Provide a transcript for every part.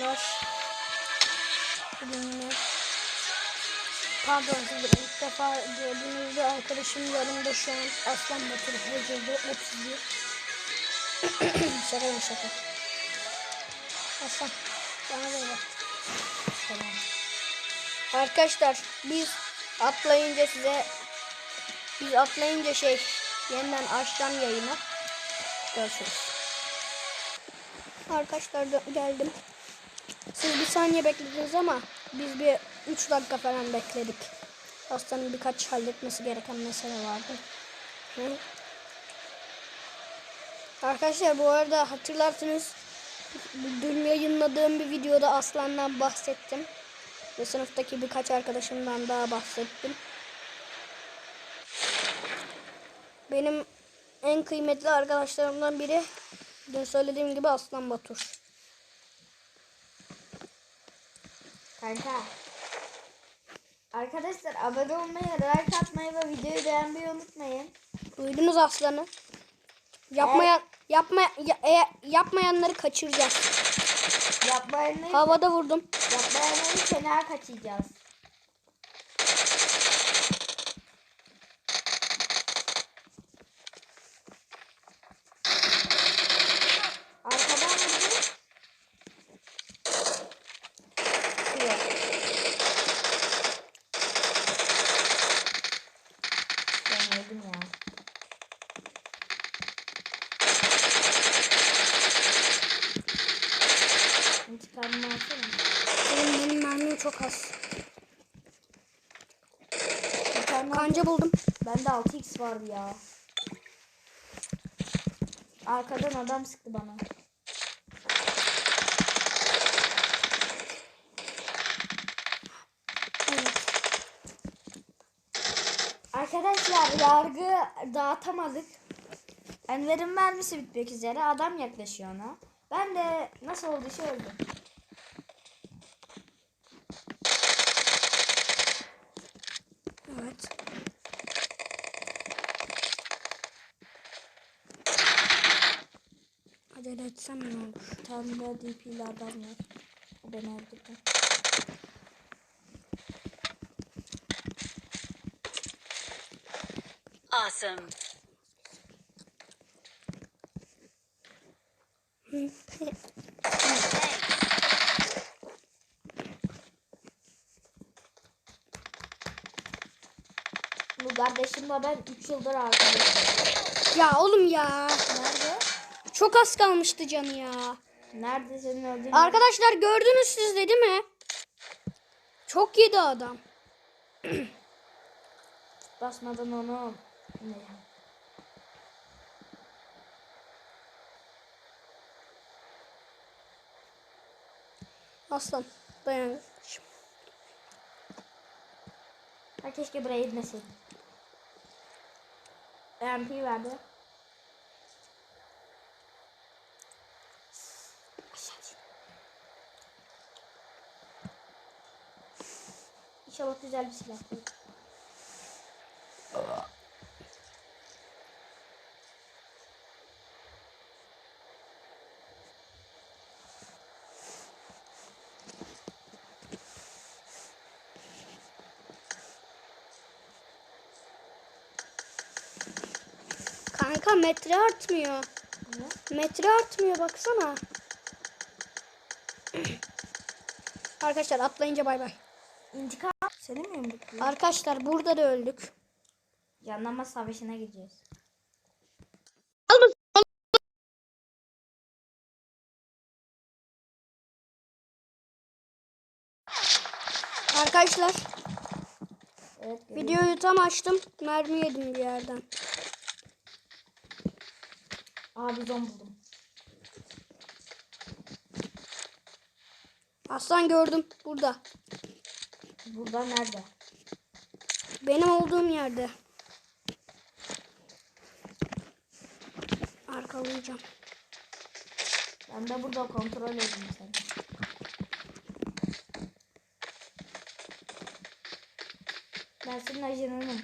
yine Pardon siz ilk defa gördüğünüzde arkadaşım yanımda şu an Aslan Batur Hoca'da 31. şaka şaka. Aslan bana da bak. Tamam. Arkadaşlar biz atlayınca size biz atlayınca şey yeniden açacağım yayını. Görüşürüz. Arkadaşlar geldim. Siz bir saniye beklediniz ama biz bir 3 dakika falan bekledik. Hastanın birkaç halletmesi gereken mesele vardı. Hı? Arkadaşlar bu arada hatırlarsınız dün yayınladığım bir videoda Aslan'dan bahsettim. Ve sınıftaki birkaç arkadaşımdan daha bahsettim. Benim en kıymetli arkadaşlarımdan biri dün söylediğim gibi Aslan Batur. Kanka. Arkadaşlar abone olmayı, like atmayı ve videoyu beğenmeyi unutmayın. Duydunuz Aslan'ı. Yapmayan yapma ya- e- yapmayanları kaçıracağız. Yapmayanları, Havada vurdum. yapmayanları kenara kaçacağız. Arkadan vurdu. Yok. Ben öldüm ya. İntikamımı alsana. Benim, benim mermim çok az. Bir tane Kanca buldum. Bende 6x vardı ya. Arkadan adam sıktı bana. Arkadaşlar yargı dağıtamadık. Enver'in mermisi bitmek üzere. Adam yaklaşıyor ona. Ben de nasıl olduysa öldüm. Evet. Etsem ne olur? Tane daha DP'li adam var. O beni öldürdü. Awesome. Bu kardeşimle ben 3 yıldır arkadaşım. Ya oğlum ya. Nerede? Çok az kalmıştı canı ya. Nerede senin öldüğün? Arkadaşlar gördünüz siz de değil mi? Çok yedi adam. Basmadan onu. Ne? Aslan dayan. Ha keşke buraya gitmeseydim. MP verdi. İnşallah güzel bir silah koy. Kanka metre artmıyor. Ne? Metre artmıyor baksana. Arkadaşlar atlayınca bay bay. İntikam. Mi yumrukluyor? Arkadaşlar burada da öldük. Yanlama savaşına gideceğiz. Arkadaşlar Evet. görüyorum. videoyu tam açtım. Mermi yedim bir yerden. Abi zon buldum. Aslan gördüm burada. Burada nerede? Benim olduğum yerde. Arkalayacağım. Ben de burada kontrol edeyim seni. Ben senin ajanınım.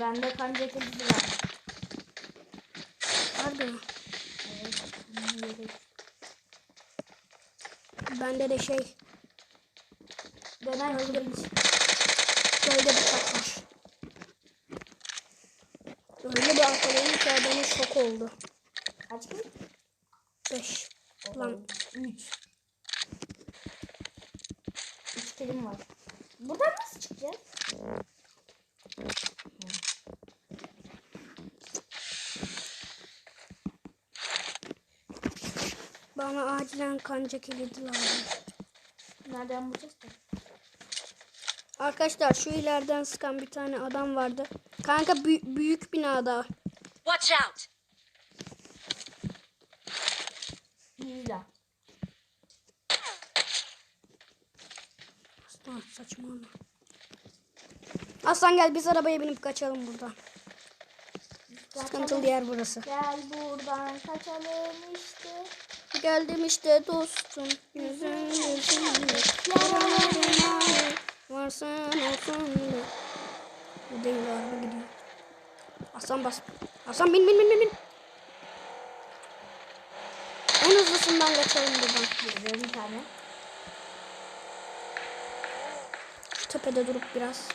Bende kan ceketi var. Nerede? Bende de şey Dönen kılıç. Böyle bir takmış. Öyle bir arkaladım ki adamın şok oldu. Kaç kılıç? 5. Lan 3. 3 kelim var. Buradan nasıl çıkacağız? Bana acilen kanca kilidi lazım. Nereden bulacağız da? Arkadaşlar şu ileriden sıkan bir tane adam vardı. Kanka bü- büyük binada. Watch out! Hile. Aslan saçmalama. Aslan gel biz arabaya binip kaçalım buradan. Sıkıntılı yer burası. Gel buradan kaçalım işte. Geldim işte dostum. Yüzün yüzünde. Yaralarına varsın olsun. Bu değil araba gidiyor. Aslan bas. Aslan bin bin bin bin bin. En hızlısından kaçalım buradan. Geliyor bir tane. Şu tepede durup biraz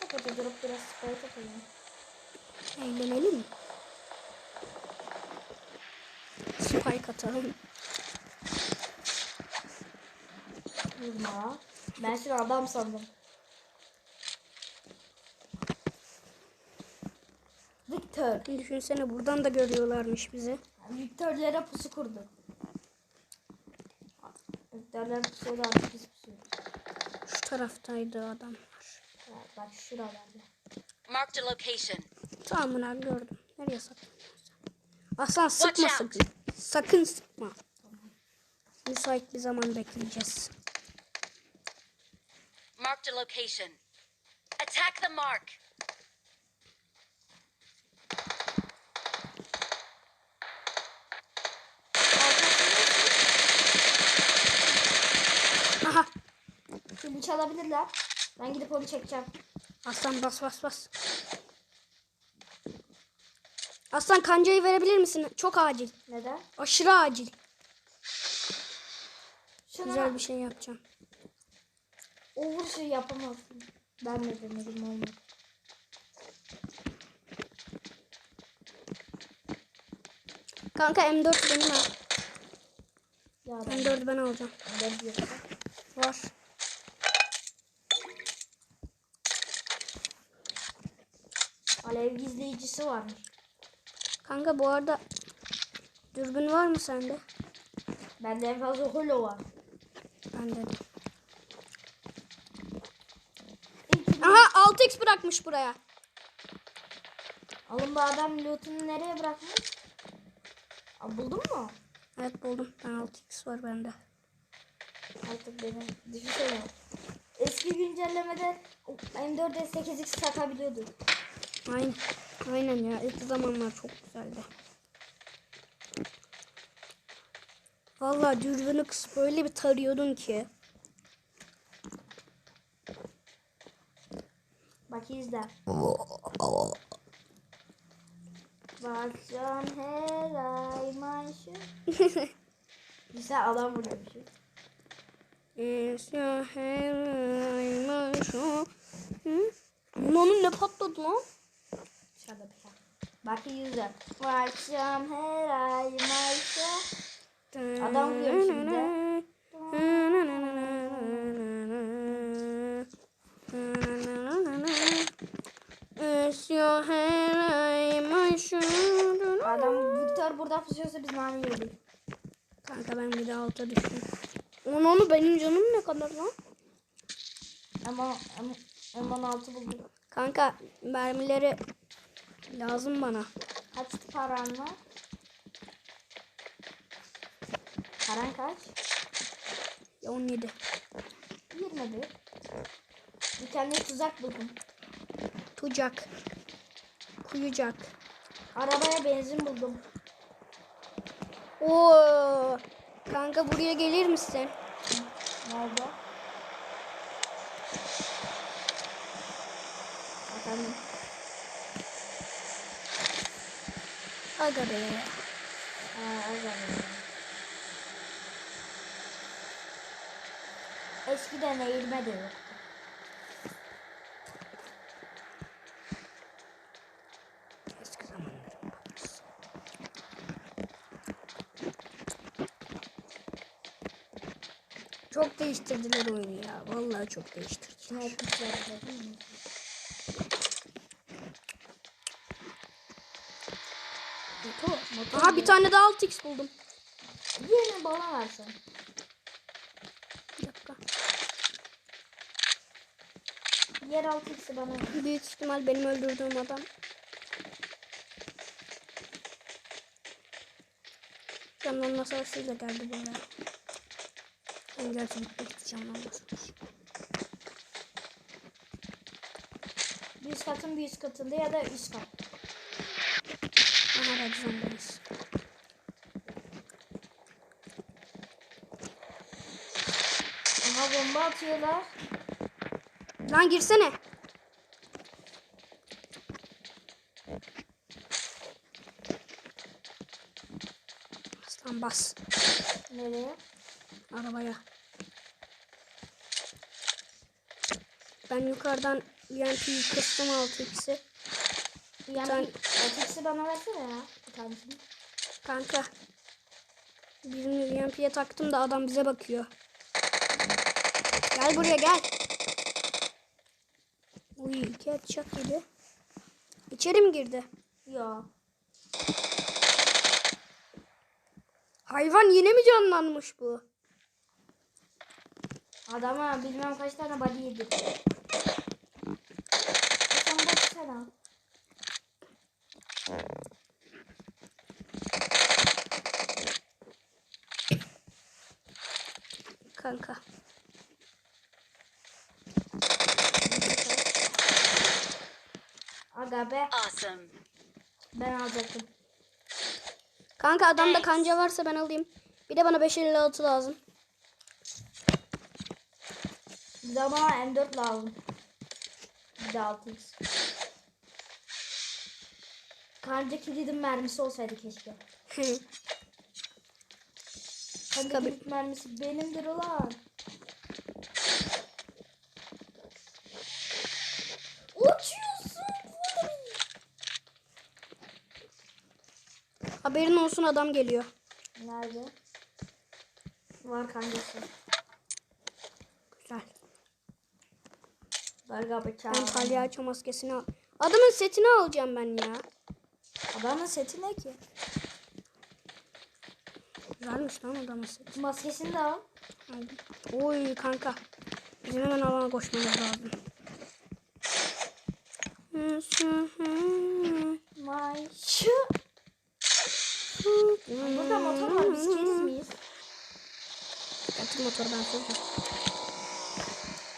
Tepede durup biraz spray yapalım. eğlenelim mi? Spike atalım. Vurma. Ben seni adam sandım. Victor. Düşünsene buradan da görüyorlarmış bizi. Victor'lere pusu kurdu. Victor'lere pusuyordu artık biz pusuyoruz. Şu taraftaydı adamlar. Ha, Bak şuralarda. Marked a location. Tamamına gördüm. Nereye saklanıyorsun? Aslan sıkma out. Sakın. Sıkma. Müsait bir zaman bekleyeceğiz. Marked a location. Attack the mark. Aha. Şimdi çalabilirler. Ben gidip onu çekeceğim. Aslan bas bas bas. Aslan kancayı verebilir misin? Çok acil. Neden? Aşırı acil. Şuna Güzel bir şey yapacağım. o vuruşu yapamazsın. Ben de denedim olmadı. Kanka M4 benim ha. Ya ben M4'ü ben alacağım. ben de yapacağım. Var. Alev gizleyicisi varmış. Kanka bu arada dürbün var mı sende? Bende en fazla holo var. Bende de. Aha 6x bırakmış buraya. Alın bu adam lootunu nereye bırakmış? Aa, buldun mu? Evet buldum. Ben 6x var bende. Artık benim düşünsene. Eski güncellemede M4'e 8x takabiliyordu. Aynen. Aynen ya. İlk zamanlar çok güzeldi. Vallahi dürbünü kısıp öyle bir tarıyordun ki. Bak izle. Bakcan her ay maaşı. Güzel adam vuruyormuşum. Esya heraymış o. Hı? Onun ne patladı lan? Şurada bir. Bak izle. Bakcan her ay maaşı. Adam vuruyor şimdi. Esya heraymış o. Adam Victor burada pusuyorsa biz nane yedik. Kanka ben bir de alta düştüm. Onu onu benim canım ne kadar lan? Ama ama M16 buldum. Kanka mermileri lazım bana. Kaç paran var? Paran kaç? 17. 21. Bir tane tuzak buldum. Tucak. Kuyucak. Arabaya benzin buldum. Oo. Kanka buraya gelir misin? Ne oldu? Efendim. Aga be. Ha, o zaman. Eskiden eğilme de yok. Eski zamanların babası. Çok değiştirdiler oyunu ya. Vallahi çok değiştirdiler yapmışlar da değil mi? Motor. Aha bir tane daha 6x buldum. Diğerini bana versen. Bir dakika. Diğer altı ikisi bana ver. Büyük ihtimal benim öldürdüğüm adam. Canlanma savaşıyla geldi buraya. Ben gerçekten canlanma savaşı. Bir üst katın bir üst katında ya da üst kat. Aha red zone'dayız. Aha bomba atıyorlar. Lan girsene. Aslan bas Nereye? arabaya. Ben yukarıdan UMP'yi kıstım 6x'i. Yani ikisi bana versene ya. Bir tanesini. Kanka. Birini UMP'ye taktım da adam bize bakıyor. Gel buraya gel. Uy iki headshot yedi. İçeri mi girdi? Yo. Hayvan yine mi canlanmış bu? Adama bilmem kaç tane body yedi. Sen baksana. Kanka. Aga be. Awesome. Ben alacaktım. Kanka adamda kanca varsa ben alayım. Bir de bana 556 lazım. Bir de bana M4 lazım. Bir de 6x. Kanca kilidin mermisi olsaydı keşke. Kanca kilit mermisi benimdir ulan. Haberin olsun adam geliyor. Nerede? Var kancası. Güzel. Darga bıçağı. Ben palyaço maskesini al. Adamın setini alacağım ben ya. Adamın seti ne ki? Güzelmiş lan adamın seti. Maskesini de al. Aldım. Oy kanka. Bizim hemen alana koşmamız lazım. May şu. Burada motor var. Biz kediz miyiz? Getir motoru ben süreceğim.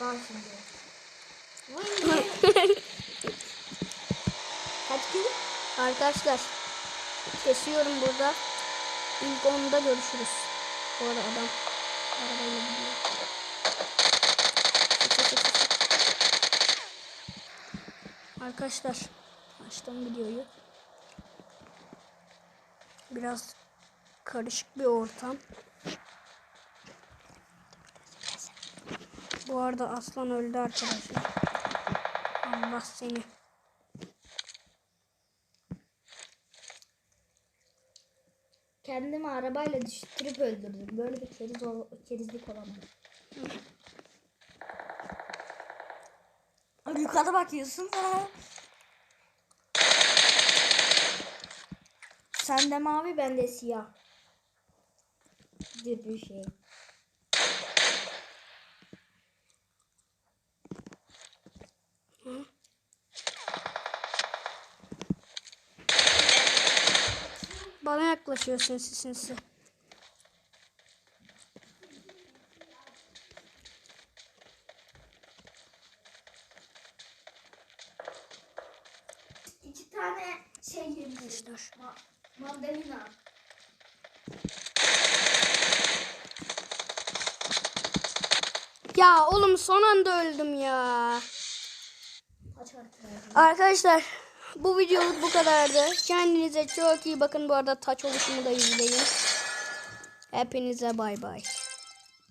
Bak şimdi. Kaç Arkadaşlar kesiyorum burada. İlk onda görüşürüz. Bu arada adam arabayla gidiyor. Arkadaşlar açtım videoyu. Biraz karışık bir ortam. Bu arada aslan öldü arkadaşlar. Allah seni. Kendimi arabayla düşürüp öldürdüm. Böyle bir keriz ol kerizlik olamaz. Yukarı bakıyorsun. Sen de mavi ben de siyah. Bir şey. Bana yaklaşıyor sinsi sinsi. İki tane şey yemiş. Dur. mandalina. Ya oğlum son anda öldüm ya. Arkadaşlar bu videoluk bu kadardı. Kendinize çok iyi bakın. Bu arada taç oluşumu da izleyin. Hepinize bay bay.